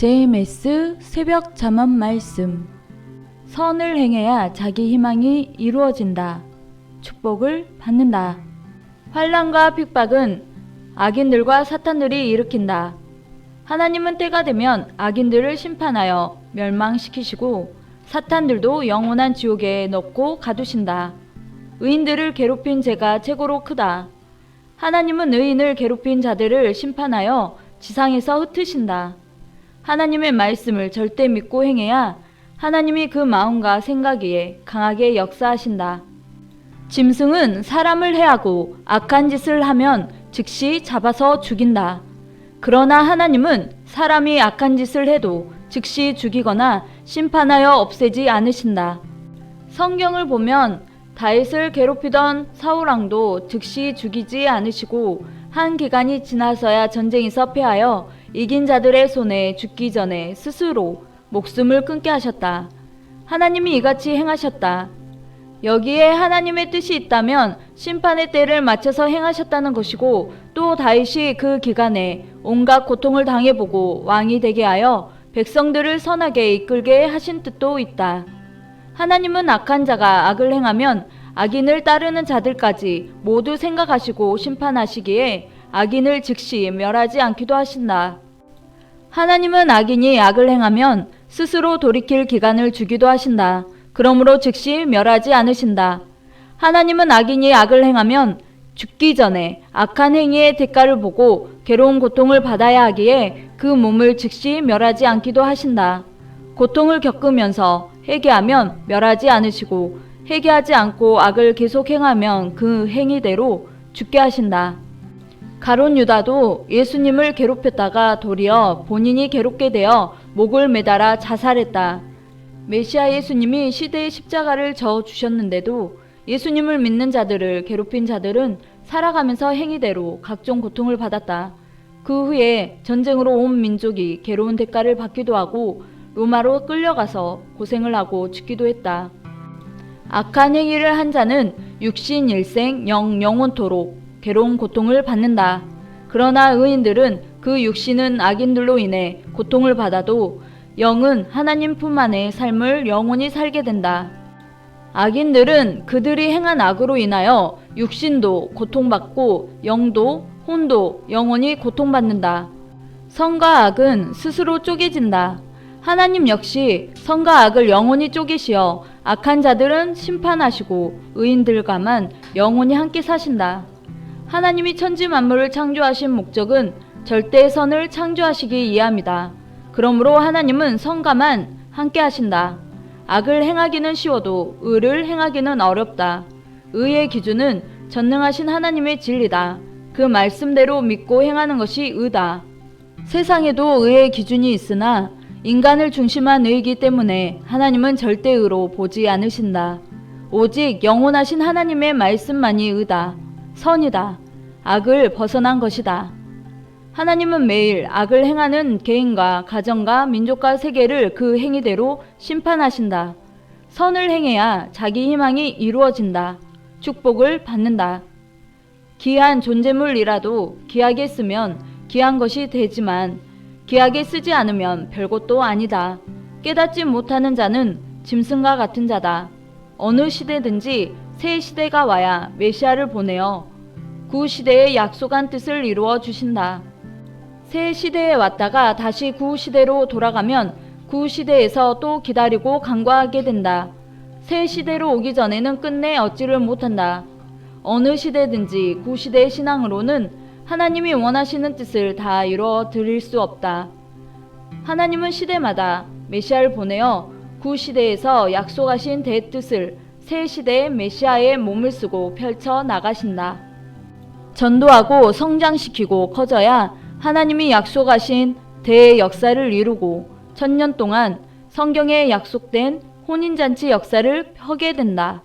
JMS 새벽 잠언 말씀 선을 행해야 자기 희망이 이루어진다. 축복을 받는다. 환란과 핍박은 악인들과 사탄들이 일으킨다. 하나님은 때가 되면 악인들을 심판하여 멸망시키시고 사탄들도 영원한 지옥에 넣고 가두신다. 의인들을 괴롭힌 죄가 최고로 크다. 하나님은 의인을 괴롭힌 자들을 심판하여 지상에서 흩으신다. 하나님의 말씀을 절대 믿고 행해야 하나님이 그 마음과 생각에 강하게 역사하신다. 짐승은 사람을 해하고 악한 짓을 하면 즉시 잡아서 죽인다. 그러나 하나님은 사람이 악한 짓을 해도 즉시 죽이거나 심판하여 없애지 않으신다. 성경을 보면 다윗을 괴롭히던 사울왕도 즉시 죽이지 않으시고 한 기간이 지나서야 전쟁에서 패하여 이긴 자들의 손에 죽기 전에 스스로 목숨을 끊게 하셨다. 하나님이 이같이 행하셨다. 여기에 하나님의 뜻이 있다면 심판의 때를 맞춰서 행하셨다는 것이고 또 다윗이 그 기간에 온갖 고통을 당해보고 왕이 되게 하여 백성들을 선하게 이끌게 하신 뜻도 있다. 하나님은 악한 자가 악을 행하면 악인을 따르는 자들까지 모두 생각하시고 심판하시기에 악인을 즉시 멸하지 않기도 하신다. 하나님은 악인이 악을 행하면 스스로 돌이킬 기간을 주기도 하신다. 그러므로 즉시 멸하지 않으신다. 하나님은 악인이 악을 행하면 죽기 전에 악한 행위의 대가를 보고 괴로운 고통을 받아야 하기에 그 몸을 즉시 멸하지 않기도 하신다. 고통을 겪으면서 회개하면 멸하지 않으시고 회개하지 않고 악을 계속 행하면 그 행위대로 죽게 하신다. 가론 유다도 예수님을 괴롭혔다가 도리어 본인이 괴롭게 되어 목을 매달아 자살했다. 메시아 예수님이 시대의 십자가를 져 주셨는데도 예수님을 믿는 자들을 괴롭힌 자들은 살아가면서 행위대로 각종 고통을 받았다. 그 후에 전쟁으로 온 민족이 괴로운 대가를 받기도 하고 로마로 끌려가서 고생을 하고 죽기도 했다. 악한 행위를 한 자는 육신 일생 영 영원토록 괴로운 고통을 받는다. 그러나 의인들은 그 육신은 악인들로 인해 고통을 받아도 영은 하나님 품 안의 삶을 영원히 살게 된다. 악인들은 그들이 행한 악으로 인하여 육신도 고통받고 영도 혼도 영원히 고통받는다. 선과 악은 스스로 쪼개진다. 하나님 역시 선과 악을 영원히 쪼개시어 악한 자들은 심판하시고 의인들과만 영원히 함께 사신다. 하나님이 천지 만물을 창조하신 목적은 절대의 선을 창조하시기 위함이다. 그러므로 하나님은 선과만 함께 하신다. 악을 행하기는 쉬워도 의를 행하기는 어렵다. 의의 기준은 전능하신 하나님의 진리다. 그 말씀대로 믿고 행하는 것이 의다. 세상에도 의의 기준이 있으나 인간을 중심한 의이기 때문에 하나님은 절대의로 보지 않으신다. 오직 영원하신 하나님의 말씀만이 의다. 선이다. 악을 벗어난 것이다. 하나님은 매일 악을 행하는 개인과 가정과 민족과 세계를 그 행위대로 심판하신다. 선을 행해야 자기 희망이 이루어진다. 축복을 받는다. 귀한 존재물이라도 귀하게 쓰면 귀한 것이 되지만 귀하게 쓰지 않으면 별것도 아니다. 깨닫지 못하는 자는 짐승과 같은 자다. 어느 시대든지 새 시대가 와야 메시아를 보내어 구 시대의 약속한 뜻을 이루어 주신다. 새 시대에 왔다가 다시 구 시대로 돌아가면 구 시대에서 또 기다리고 간과하게 된다. 새 시대로 오기 전에는 끝내 얻지를 못한다. 어느 시대든지 구 시대의 신앙으로는 하나님이 원하시는 뜻을 다 이루어 드릴 수 없다. 하나님은 시대마다 메시아를 보내어 구 시대에서 약속하신 대뜻을 새 시대의 메시아의 몸을 쓰고 펼쳐 나가신다. 전도하고 성장시키고 커져야 하나님이 약속하신 대의 역사를 이루고 천년 동안 성경에 약속된 혼인잔치 역사를 펴게 된다.